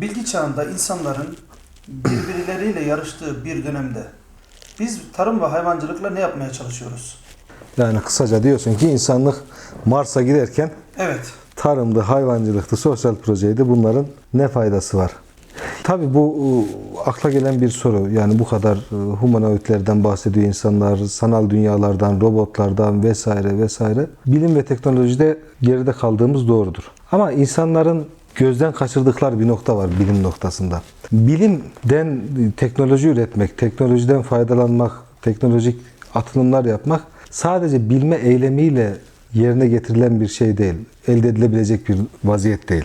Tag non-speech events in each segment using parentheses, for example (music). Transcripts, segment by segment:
Bilgi çağında insanların birbirleriyle yarıştığı bir dönemde biz tarım ve hayvancılıkla ne yapmaya çalışıyoruz? Yani kısaca diyorsun ki insanlık Mars'a giderken Evet. tarımdı, hayvancılıktı, sosyal projeydi bunların ne faydası var? Tabii bu e, akla gelen bir soru. Yani bu kadar e, humanoidlerden bahsediyor insanlar, sanal dünyalardan, robotlardan vesaire vesaire. Bilim ve teknolojide geride kaldığımız doğrudur. Ama insanların gözden kaçırdıkları bir nokta var bilim noktasında. Bilimden teknoloji üretmek, teknolojiden faydalanmak, teknolojik atılımlar yapmak sadece bilme eylemiyle yerine getirilen bir şey değil. Elde edilebilecek bir vaziyet değil.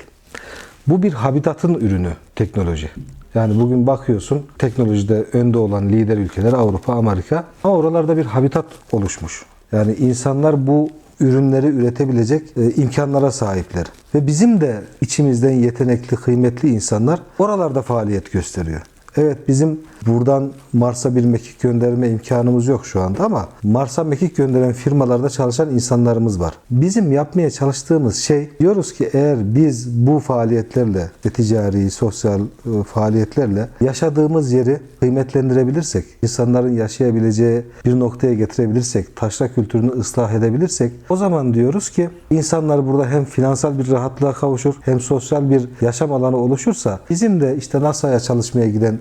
Bu bir habitatın ürünü teknoloji. Yani bugün bakıyorsun teknolojide önde olan lider ülkeler Avrupa, Amerika ama oralarda bir habitat oluşmuş. Yani insanlar bu ürünleri üretebilecek e, imkanlara sahipler. Ve bizim de içimizden yetenekli, kıymetli insanlar oralarda faaliyet gösteriyor. Evet bizim buradan Mars'a bir mekik gönderme imkanımız yok şu anda ama Mars'a mekik gönderen firmalarda çalışan insanlarımız var. Bizim yapmaya çalıştığımız şey diyoruz ki eğer biz bu faaliyetlerle ve ticari, sosyal e, faaliyetlerle yaşadığımız yeri kıymetlendirebilirsek, insanların yaşayabileceği bir noktaya getirebilirsek, taşra kültürünü ıslah edebilirsek o zaman diyoruz ki insanlar burada hem finansal bir rahatlığa kavuşur hem sosyal bir yaşam alanı oluşursa bizim de işte NASA'ya çalışmaya giden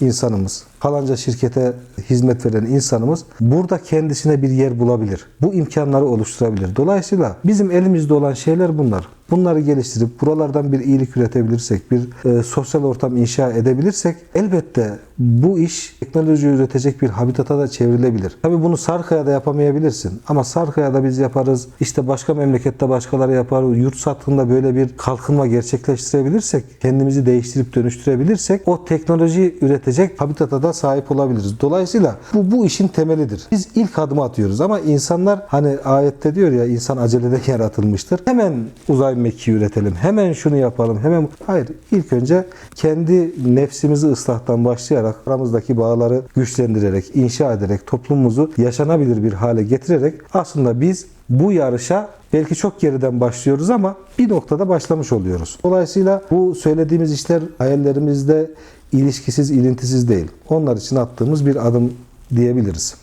insanımız, falanca şirkete hizmet veren insanımız burada kendisine bir yer bulabilir. Bu imkanları oluşturabilir. Dolayısıyla bizim elimizde olan şeyler bunlar. Bunları geliştirip buralardan bir iyilik üretebilirsek, bir e, sosyal ortam inşa edebilirsek elbette bu iş teknoloji üretecek bir habitata da çevrilebilir. Tabii bunu Sarkaya'da yapamayabilirsin ama Sarkaya'da biz yaparız. İşte başka memlekette başkaları yapar. Yurt satında böyle bir kalkınma gerçekleştirebilirsek, kendimizi değiştirip dönüştürebilirsek o teknoloji üretecek habitata da sahip olabiliriz. Dolayısıyla bu bu işin temelidir. Biz ilk adımı atıyoruz ama insanlar hani ayette diyor ya insan aceleden (laughs) yaratılmıştır. Hemen uzay mekiği üretelim. Hemen şunu yapalım. Hemen hayır. İlk önce kendi nefsimizi ıslahtan başlayarak aramızdaki bağları güçlendirerek, inşa ederek toplumumuzu yaşanabilir bir hale getirerek aslında biz bu yarışa belki çok geriden başlıyoruz ama bir noktada başlamış oluyoruz. Dolayısıyla bu söylediğimiz işler hayallerimizde ilişkisiz, ilintisiz değil. Onlar için attığımız bir adım diyebiliriz.